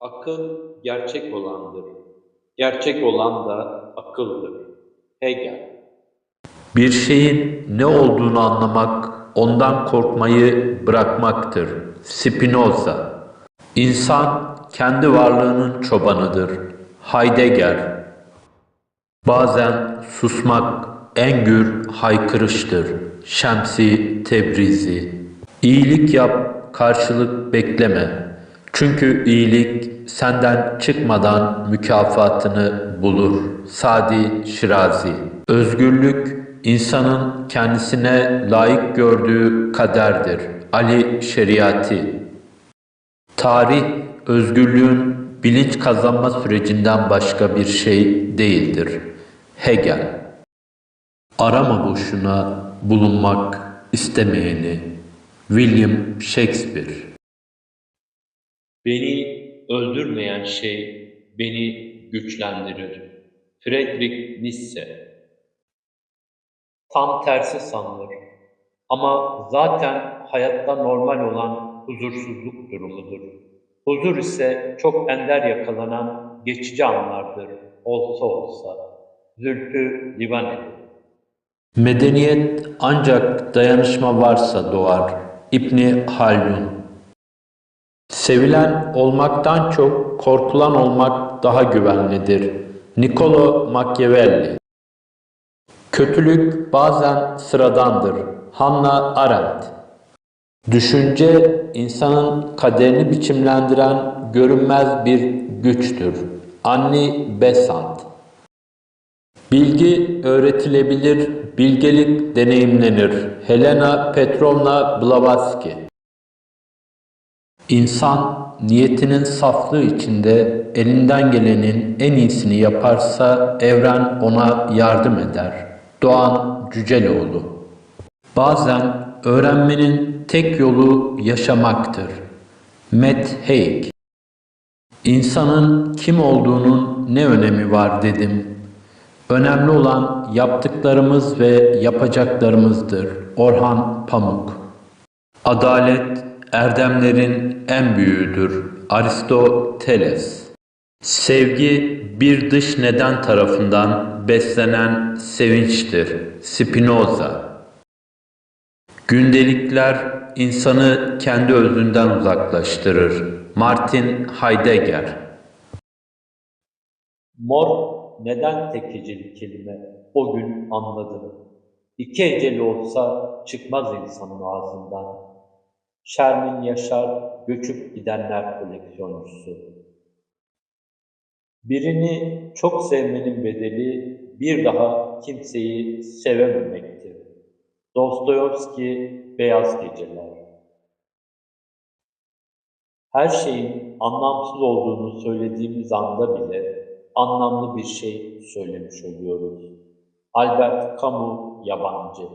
Akıl gerçek olandır. Gerçek olan da akıldır. Hegel Bir şeyin ne olduğunu anlamak, ondan korkmayı bırakmaktır. Spinoza İnsan kendi varlığının çobanıdır. Heidegger Bazen susmak en gür haykırıştır. Şemsi Tebrizi İyilik yap, karşılık bekleme. Çünkü iyilik senden çıkmadan mükafatını bulur. Sadi Şirazi Özgürlük insanın kendisine layık gördüğü kaderdir. Ali Şeriati Tarih, özgürlüğün bilinç kazanma sürecinden başka bir şey değildir. Hegel Arama boşuna bulunmak istemeyeni William Shakespeare Beni öldürmeyen şey beni güçlendirir. Friedrich Nietzsche Tam tersi sanılır. Ama zaten hayatta normal olan huzursuzluk durumudur. Huzur ise çok ender yakalanan geçici anlardır. Olsa olsa. Zülfü Livaneli Medeniyet ancak dayanışma varsa doğar. İbni Haldun Sevilen olmaktan çok korkulan olmak daha güvenlidir. Niccolo Machiavelli Kötülük bazen sıradandır. Hannah Arendt Düşünce insanın kaderini biçimlendiren görünmez bir güçtür. Annie Besant Bilgi öğretilebilir, bilgelik deneyimlenir. Helena Petrovna Blavatsky İnsan niyetinin saflığı içinde elinden gelenin en iyisini yaparsa evren ona yardım eder. Doğan Cüceloğlu Bazen öğrenmenin tek yolu yaşamaktır. Matt Haig İnsanın kim olduğunun ne önemi var dedim. Önemli olan yaptıklarımız ve yapacaklarımızdır. Orhan Pamuk Adalet erdemlerin en büyüğüdür. Aristoteles Sevgi bir dış neden tarafından beslenen sevinçtir. Spinoza Gündelikler insanı kendi özünden uzaklaştırır. Martin Heidegger Mor neden tek heceli kelime? O gün anladım. İki heceli olsa çıkmaz insanın ağzından. Şermin Yaşar göçüp gidenler koleksiyoncusu. Birini çok sevmenin bedeli bir daha kimseyi sevememektir. Dostoyevski Beyaz Geceler Her şeyin anlamsız olduğunu söylediğimiz anda bile anlamlı bir şey söylemiş oluyoruz. Albert Camus Yabancı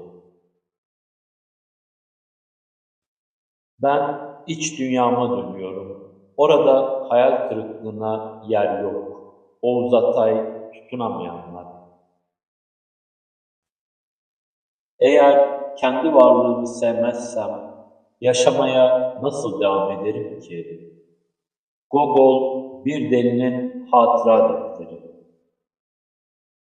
Ben iç dünyama dönüyorum. Orada hayal kırıklığına yer yok. Oğuz Atay tutunamayanlar. Eğer kendi varlığımı sevmezsem yaşamaya nasıl devam ederim ki? Gogol bir delinin hatıra defteri.